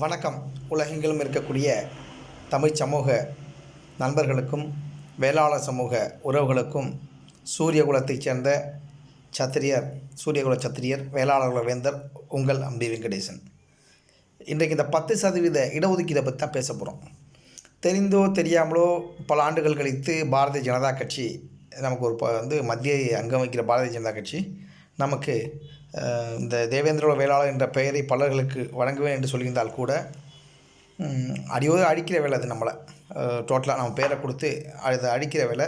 வணக்கம். உலகெங்கிலும் இருக்கக்கூடிய தமிழ் சமூக நண்பர்களுக்கும் வேளாளர் சமூக உறவுகளுக்கும் சூரியகுலத்தைச் சேர்ந்த சத்திரியர் சூரியகுல சத்திரியர் வேளாளர் வேந்தர் உங்கள் அம்பி வெங்கடேசன். இன்றைக்கு இந்த பத்து சதவீத இடஒதுக்கீடை பற்றி தான் பேச போகிறோம் தெரிந்தோ தெரியாமலோ பல ஆண்டுகள் கழித்து பாரதிய ஜனதா கட்சி நமக்கு ஒரு வந்து மத்திய அங்கம் வைக்கிற பாரதிய ஜனதா கட்சி நமக்கு இந்த தேவேந்திரோட வேளாளர் என்ற பெயரை பலர்களுக்கு வழங்குவேன் என்று சொல்லியிருந்தால் கூட அடியோடு அடிக்கிற வேலை அது நம்மளை. டோட்டலாக நம்ம பேரை கொடுத்து அது அடிக்கிற வேலை.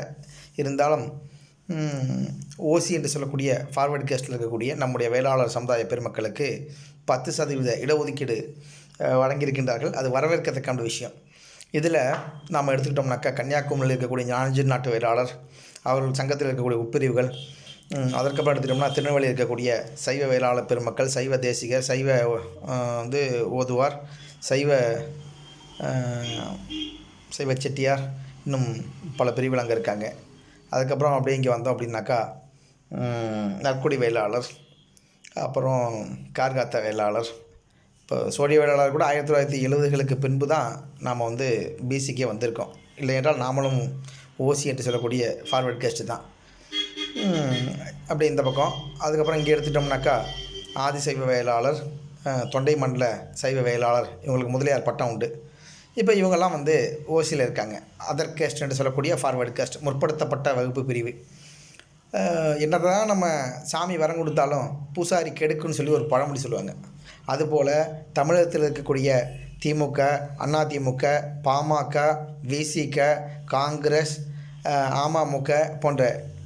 இருந்தாலும் ஓசி என்று சொல்லக்கூடிய ஃபார்வர்ட் கேஸ்டில் இருக்கக்கூடிய நம்முடைய வேளாளர் சமுதாய பெருமக்களுக்கு பத்து சதவீத இடஒதுக்கீடு வழங்கியிருக்கின்றார்கள். அது வரவேற்கத்தக்கான விஷயம். இதில் நாம் எடுத்துக்கிட்டோம்னாக்கா கன்னியாகுமரியில் இருக்கக்கூடிய ஞானஜி நாட்டு வேளாளர் அவர்கள் சங்கத்தில் இருக்கக்கூடிய உட்பிரிவுகள் அதற்கப்புறம் எடுத்துட்டோம்னா திருநெல்வேலியில் இருக்கக்கூடிய சைவ வேளாளர் பெருமக்கள் சைவ தேசிகர் சைவ வந்து ஓதுவார் சைவ சைவ செட்டியார் இன்னும் பல பிரிவுகள் அங்கே இருக்காங்க. அதுக்கப்புறம் அப்படியே இங்கே வந்தோம் அப்படின்னாக்கா நற்குடி வேளாளர் அப்புறம் கார்காத்த வேளாளர். இப்போ சோழிய வேளாளர் கூட ஆயிரத்தி தொள்ளாயிரத்தி எழுபதுகளுக்கு பின்பு தான் நாம் வந்து பிசிக்கே வந்திருக்கோம். இல்லை என்றால் நாமளும் ஓசி என்று சொல்லக்கூடிய ஃபார்வர்ட் கெஸ்ட்டு தான். அப்படி இந்த பக்கம். அதுக்கப்புறம் இங்கே எடுத்துட்டோம்னாக்கா ஆதிசைவ வேளாளர் தொண்டை மண்டல சைவ வேளாளர் இவங்களுக்கு முதலியார் பட்டம் உண்டு. இப்போ இவங்கெல்லாம் வந்து ஓசியில் இருக்காங்க. அதர் கேஸ்ட் என்று சொல்லக்கூடிய ஃபார்வர்டு கேஸ்ட் முற்படுத்தப்பட்ட வகுப்பு பிரிவு. அஹ், என்னதான் நம்ம சாமி வரம் கொடுத்தாலும் பூசாரி கெடுக்குன்னு சொல்லி ஒரு பழமொழி சொல்லுவாங்க. அதுபோல் தமிழகத்தில் இருக்கக்கூடிய திமுக அதிமுக பாமக விசிக காங்கிரஸ் அமமுக போன்ற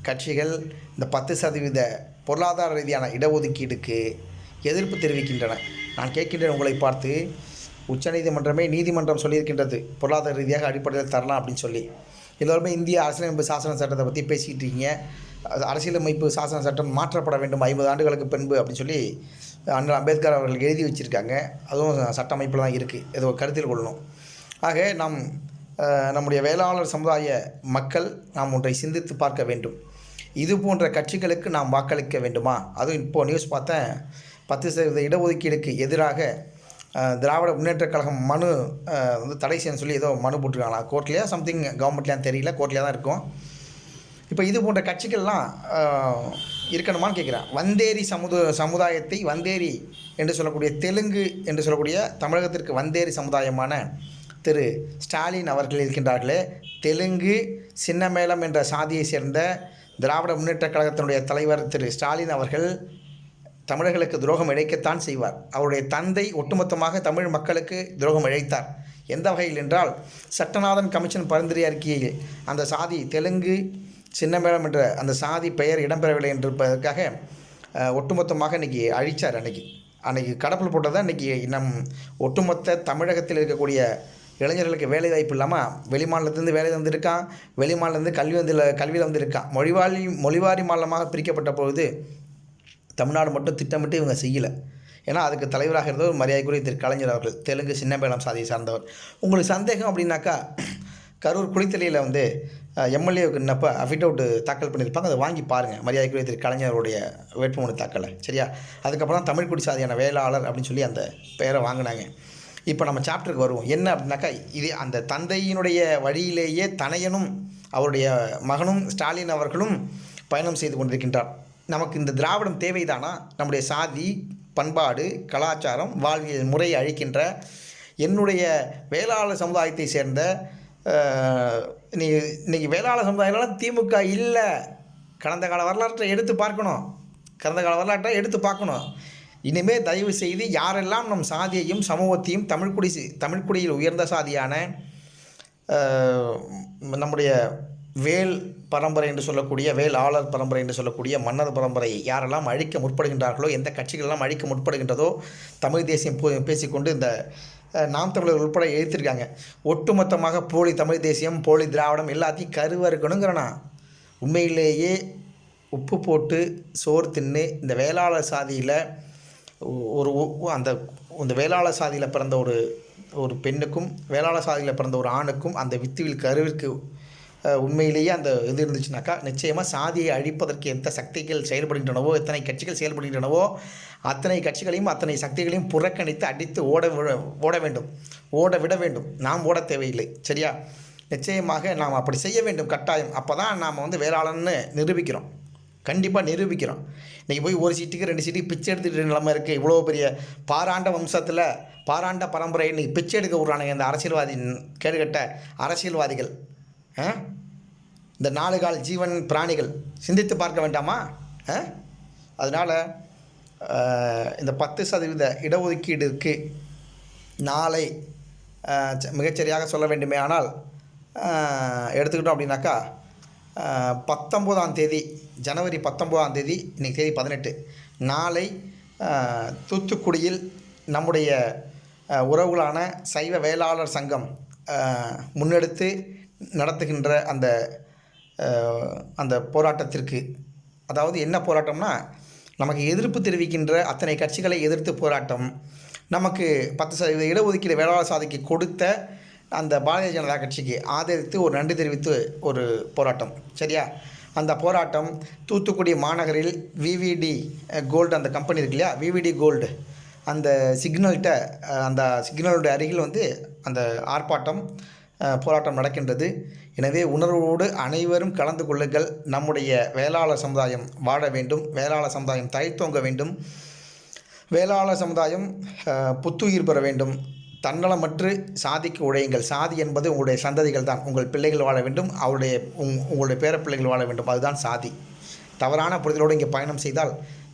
கட்சிகள் இந்த பத்து சதவீத பொருளாதார ரீதியான இடஒதுக்கீடுக்கு எதிர்ப்பு தெரிவிக்கின்றன. நான் கேட்கின்றேன் உங்களை பார்த்து உச்சநீதிமன்றமே நீதிமன்றம் சொல்லியிருக்கின்றது. பொருளாதார ரீதியாக அடிப்படையில் தரலாம் அப்படின்னு சொல்லி. எல்லோருமே இந்திய அரசியலமைப்பு சாசன சட்டத்தை பற்றி பேசிக்கிட்டு இருக்கீங்க. அது அரசியலமைப்பு சாசன சட்டம் மாற்றப்பட வேண்டும். ஐம்பது ஆண்டுகளுக்கு பின்பு அப்படின்னு சொல்லி அண்ணல் அம்பேத்கர் அவர்கள் எழுதி வச்சுருக்காங்க. அதுவும் சட்ட அமைப்பில் தான் இருக்குது இதை கருத்தில் கொள்ளணும். ஆக நாம் நம்முடைய வேளாளர் சமுதாய மக்கள் நாம் ஒன்றை சிந்தித்து பார்க்க வேண்டும். இது போன்ற கட்சிகளுக்கு நாம் வாக்களிக்க வேண்டுமா? அதுவும் இப்போது நியூஸ் பார்த்தேன். பத்து சதவீத இடஒதுக்கீடுக்கு எதிராக திராவிட முன்னேற்றக் கழகம் மனு வந்து தடை செய்யணும்னு சொல்லி ஏதோ மனு போட்டிருக்காங்களா? கோர்ட்லையா? சம்திங் கவர்மெண்ட்லையான்னு தெரியல. கோர்ட்லேயே தான் இருக்கும். இப்போ இது போன்ற கட்சிகள்லாம் இருக்கணுமான்னு கேட்குறேன். வந்தேரி சமுத சமுதாயத்தை வந்தேரி என்று சொல்லக்கூடிய தெலுங்கு என்று சொல்லக்கூடிய தமிழகத்திற்கு வந்தேரி சமுதாயமான திரு ஸ்டாலின் அவர்கள் இருக்கின்றார்களே. தெலுங்கு சின்னமேளம் என்ற சாதியை சேர்ந்த திராவிட முன்னேற்றக் கழகத்தினுடைய தலைவர் திரு ஸ்டாலின் அவர்கள் தமிழர்களுக்கு துரோகம் இழைக்கத்தான் செய்வார். அவருடைய தந்தை ஒட்டுமொத்தமாக தமிழ் மக்களுக்கு துரோகம் இழைத்தார். எந்த வகையில் என்றால் சட்டநாதன் கமிஷன் பரிந்துரை அறிக்கையில் அந்த சாதி தெலுங்கு சின்னமேளம் என்ற அந்த சாதி பெயர் இடம்பெறவில்லை என்றிருப்பதற்காக ஒட்டுமொத்தமாக இன்றைக்கி அழித்தார் அன்றைக்கி அன்றைக்கி கடப்பில் போட்டதான் இன்றைக்கி நம் ஒட்டுமொத்த தமிழகத்தில் இருக்கக்கூடிய இளைஞர்களுக்கு வேலை வாய்ப்பு இல்லாமல் வெளிமாநிலத்துலேருந்து வேலை வந்திருக்கான் வெளிமாநிலத்திலேருந்து கல்வி வந்து கல்வியில் வந்திருக்கான். மொழிவாரி மொழிவாரி மாநிலமாக பிரிக்கப்பட்ட பொழுது தமிழ்நாடு மட்டும் திட்டமிட்டு இவங்க செய்யலை. ஏன்னா அதுக்கு தலைவராக இருந்தவர் மரியாதைக்குரிய திரு கலைஞர் அவர்கள் தெலுங்கு சின்னம்பேளம் சாதியை சார்ந்தவர். உங்களுக்கு சந்தேகம் அப்படின்னாக்கா கரூர் குளித்தலையில் வந்து எம்எல்ஏவுக்கு என்னப்போ அஃபிடவுட் தாக்கல் பண்ணியிருப்பாங்க. அதை வாங்கி பாருங்கள் மரியாதைக்குரிய திரு கலைஞருடைய வேட்புமனு தாக்கலை. சரியா? அதுக்கப்புறம் தமிழ்குடி தமிழ் குடி சாதியான வேளாளர் அப்படின்னு சொல்லி அந்த பெயரை வாங்கினாங்க. இப்போ நம்ம சாப்டருக்கு வருவோம். என்ன அப்படின்னாக்கா இது அந்த தந்தையினுடைய வழியிலேயே தனையனும் அவருடைய மகனும் ஸ்டாலின் அவர்களும் பயணம் செய்து கொண்டிருக்கின்றார். நமக்கு இந்த திராவிடம் தேவைதானா? நம்முடைய சாதி பண்பாடு கலாச்சாரம் வாழ்வியல் முறையை அழிக்கின்ற என்னுடைய வேளாளர் சமுதாயத்தை சேர்ந்த அஹ், நீ இன்னைக்கு வேளாளர் சமுதாயம்லாம் திமுக இல்லை. கடந்த கால வரலாற்றை எடுத்து பார்க்கணும். கடந்த கால வரலாற்றை எடுத்து பார்க்கணும். இனிமேல் தயவு செய்து யாரெல்லாம் நம் சாதியையும் சமூகத்தையும் தமிழ்குடி தமிழ்குடியில் உயர்ந்த சாதியான நம்முடைய வேல் பரம்பரை என்று சொல்லக்கூடிய வேல் ஆளர் பரம்பரை என்று சொல்லக்கூடிய மன்னர் பரம்பரை யாரெல்லாம் அழிக்க முற்படுகின்றார்களோ எந்த கட்சிகளெல்லாம் அழிக்க முற்படுகின்றதோ தமிழ் தேசியம் போ- பேசிக்கொண்டு இந்த நாம் தமிழர் உட்பட எழுத்திருக்காங்க. ஒட்டுமொத்தமாக போலி தமிழ் தேசியம் போலி திராவிடம் எல்லாத்தையும் கருவறுக்கணுங்கிறனா? உண்மையிலேயே உப்பு போட்டு சோறு தின்னு இந்த வேளாளர் சாதியில் ஒரு அந்த அந்த இந்த வேளாளர் சாதியில் பிறந்த ஒரு ஒரு பெண்ணுக்கும் வேளாளர் சாதியில் பிறந்த ஒரு ஆணுக்கும் அந்த வித்துவில் கருவிற்கு உண்மையிலேயே அந்த இது இருந்துச்சுனாக்கா நிச்சயமாக சாதியை அழிப்பதற்கு எந்த சக்திகள் செயல்படுகின்றனவோ எத்தனை கட்சிகள் செயல்படுகின்றனவோ அத்தனை கட்சிகளையும் அத்தனை சக்திகளையும் புறக்கணித்து அடித்து ஓட விட ஓட வேண்டும். ஓட விட வேண்டும். நாம் ஓட தேவையில்லை. சரியா? நிச்சயமாக நாம் அப்படி செய்ய வேண்டும். கட்டாயம். அப்போ தான் நாம் வந்து வேளாளன்னு நிரூபிக்கிறோம். கண்டிப்பாக நிரூபிக்கிறோம். இன்றைக்கி போய் ஒரு சீட்டுக்கு ரெண்டு சீட்டுக்கு பிச்சை எடுத்துகிட்டு நிலமை இருக்குது இவ்வளோ பெரிய பாராண்ட வம்சத்தில் பாராண்ட பரம்பரை இன்றைக்கி பிச்சை எடுக்க விட்றானுங்க இந்த அரசியல்வாதி கேடுகட்ட அரசியல்வாதிகள். இந்த நாலு கால் ஜீவன் பிராணிகள். சிந்தித்து பார்க்க வேண்டாமா? ஆ? அதனால் இந்த பத்து சதவீத இடஒதுக்கீடுக்கு நாளை ச- மிகச்சரியாக சொல்ல வேண்டுமே. ஆனால் எடுத்துக்கிட்டோம் அப்படின்னாக்கா பத்தொம்போதாம் தேதி ஜனவரி பத்தொம்போதாம் தேதி இன்னைக்கு தேதி பதினெட்டு. நாளை தூத்துக்குடியில் நம்முடைய உறவுகளான சைவ வேளாளர் சங்கம் முன்னெடுத்து நடத்துகின்ற அந்த அந்த போராட்டத்திற்கு அதாவது என்ன போராட்டம்னா நமக்கு எதிர்ப்பு தெரிவிக்கின்ற அத்தனை கட்சிகளை எதிர்த்து போராட்டம் நமக்கு பத்து சதவீத இடஒதுக்கீடு வேளாளர் சாதிக்கு கொடுத்த அந்த பாரதிய ஜனதா கட்சிக்கு ஆதரித்து ஒரு நன்றி தெரிவித்து ஒரு போராட்டம். சரியா? அந்த போராட்டம் தூத்துக்குடி மாநகரில் விவிடி கோல்டு அந்த கம்பெனி இருக்கு இல்லையா? விவிடி கோல்டு அந்த சிக்னல்கிட்ட அந்த சிக்னலுடைய அருகில் வந்து அந்த ஆர்ப்பாட்டம் போராட்டம் நடக்கின்றது. எனவே உணர்வோடு அனைவரும் கலந்து கொள்ளுங்கள். நம்முடைய வேளாளர் சமுதாயம் வாழ வேண்டும். வேளாளர் சமுதாயம் தழைத்தோங்க வேண்டும். வேளாளர் சமுதாயம் புத்துயிர் பெற வேண்டும். தன்னலமற்று சாதிக்கு உழையுங்கள் சாதி என்பது உங்களுடைய சந்ததிகள் தான். உங்கள் பிள்ளைகள் வாழ வேண்டும். அவருடைய உங் உங்களுடைய பேர பிள்ளைகள் வாழ வேண்டும். அதுதான் சாதி. தவறான புரிதலோடு இங்கே பயணம் செய்தால்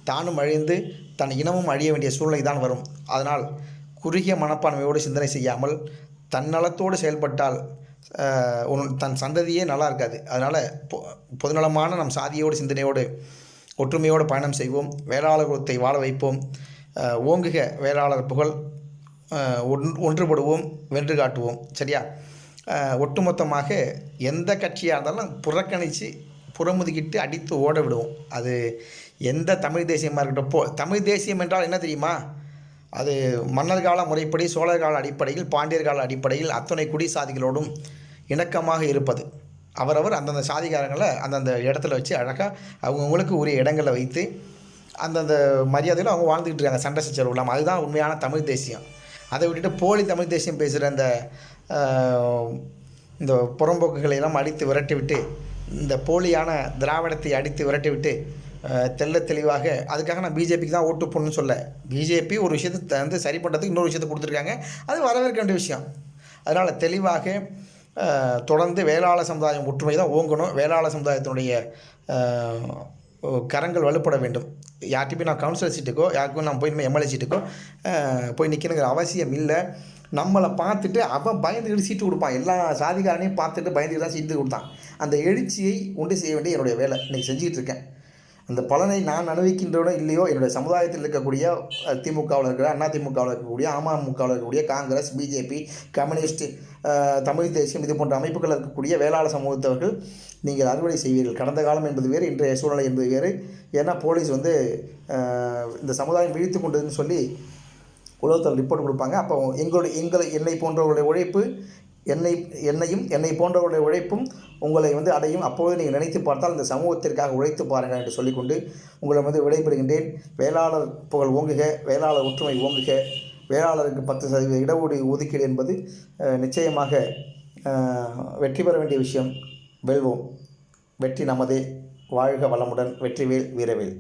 தானும் அழிந்து தன் இனமும் அழிய வேண்டிய சூழ்நிலை தான் வரும். அதனால் குறுகிய மனப்பான்மையோடு சிந்தனை செய்யாமல் தன்னலத்தோடு செயல்பட்டால் உன் தன் சந்ததியே நல்லா இருக்காது. அதனால் பொ பொதுநலமான நம் சாதியோடு சிந்தனையோடு ஒற்றுமையோடு பயணம் செய்வோம். வேளாளர் குலத்தை வாழ வைப்போம். ஓங்குக வேளாளர் புகழ். ஒன் ஒன்றுபடுவோம் வென்று காட்டுவோம் சரியா? ஒட்டுமொத்தமாக எந்த கட்சியாக இருந்தாலும் புறக்கணித்து புறமுதுகிட்டு அடித்து ஓட விடுவோம். அது எந்த தமிழ் தேசியமாக இருக்கட்டும். போ தமிழ் தேசியம் என்றால் என்ன தெரியுமா? அது மன்னர் கால முறைப்படி சோழர் கால அடிப்படையில் பாண்டியர் கால அடிப்படையில் அத்தனை குடி சாதிகளோடும் இணக்கமாக இருப்பது. அவரவர் அந்தந்த சாதிகாரங்களை அந்தந்த இடத்துல வச்சு அழகாக அவங்கவுங்களுக்கு உரிய இடங்களை வைத்து அந்தந்த மரியாதையில் அவங்க வாழ்ந்துக்கிட்டு இருக்காங்க. சண்டை சச்சரவு இல்லாமல் அதுதான் உண்மையான தமிழ் தேசியம். அதை விட்டுட்டு போலி தமிழ் தேசியம் பேசுகிற அந்த இந்த புறம்போக்குகளை எல்லாம் அடித்து விரட்டி விட்டு இந்த போலியான திராவிடத்தை அடித்து விரட்டி விட்டு ஆஹ், தெளிவாக அதுக்காக நான் பிஜேபிக்கு தான் ஓட்டு போடணும்னு சொல்ல. பிஜேபி ஒரு விஷயத்தை வந்து சரி பண்ணுறதுக்கு இன்னொரு விஷயத்தை கொடுத்துருக்காங்க. அது வரவேற்க வேண்டிய விஷயம். அதனால் தெளிவாக தொடர்ந்து வேளாள சமுதாயம் ஒற்றுமை தான் ஓங்கணும். வேளாள சமுதாயத்தினுடைய கரங்கள் வலுப்பட வேண்டும். யார்கிட்ட போய் நான் கவுன்சிலர் சீட்டுக்கோ யாருக்கும் நான் போய் இனிமேல் எம்எல்ஏ சீட்டுக்கோ போய் நிற்கணுங்கிற அவசியம் இல்லை. நம்மளை பார்த்துட்டு அவன் பயந்துக்கிட்டு சீட்டு கொடுப்பான். எல்லா சாதிகாரனையும் பார்த்துட்டு பயந்துக்கிட்டு தான் சீட்டு கொடுத்தான். அந்த எழுச்சியை உண்டு செய்ய வேண்டிய என்னுடைய வேலை. இன்றைக்கி செஞ்சுக்கிட்டு இருக்கேன். அந்த பலனை நான் அனுபவிக்கின்றனோ இல்லையோ என்னுடைய சமுதாயத்தில் இருக்கக்கூடிய திமுகவில் இருக்கிற அண்ணா திமுகவில் இருக்கக்கூடிய அமமுகவில் இருக்கக்கூடிய காங்கிரஸ் பிஜேபி கம்யூனிஸ்ட் தமிழ் தேசியம் இது போன்ற அமைப்புகளில் இருக்கக்கூடிய வேளாளர் சமூகத்தவர்கள் நீங்கள் அறுவடை செய்வீர்கள். கடந்த காலம் என்பது வேறு இன்றைய சூழ்நிலை என்பது வேறு. ஏன்னா போலீஸ் வந்து இந்த சமுதாயம் விழித்து கொண்டதுன்னு சொல்லி உலகத்தில் ரிப்போர்ட் கொடுப்பாங்க. அப்போ எங்களுடைய எங்களை என்னை போன்றவர்களுடைய உழைப்பு என்னை என்னையும் என்னை போன்றவருடைய உழைப்பும் உங்களை வந்து அடையும். அப்போது நீங்கள் நினைத்து பார்த்தால் இந்த சமூகத்திற்காக உழைத்து பாருங்கள் என்று சொல்லிக்கொண்டு உங்களை வந்து விடைபெறுகின்றேன். வேளாளர் புகழ் ஓங்குக வேளாளர் ஒற்றுமை ஓங்குக வேளாளருக்கு பத்து சதவீத இடஒதுக்கீடு ஒதுக்கீடு என்பது நிச்சயமாக வெற்றி பெற வேண்டிய விஷயம். வெல்வோம். வெற்றி நமதே. வாழ்க வளமுடன். வெற்றிவேல் வீரவேல்.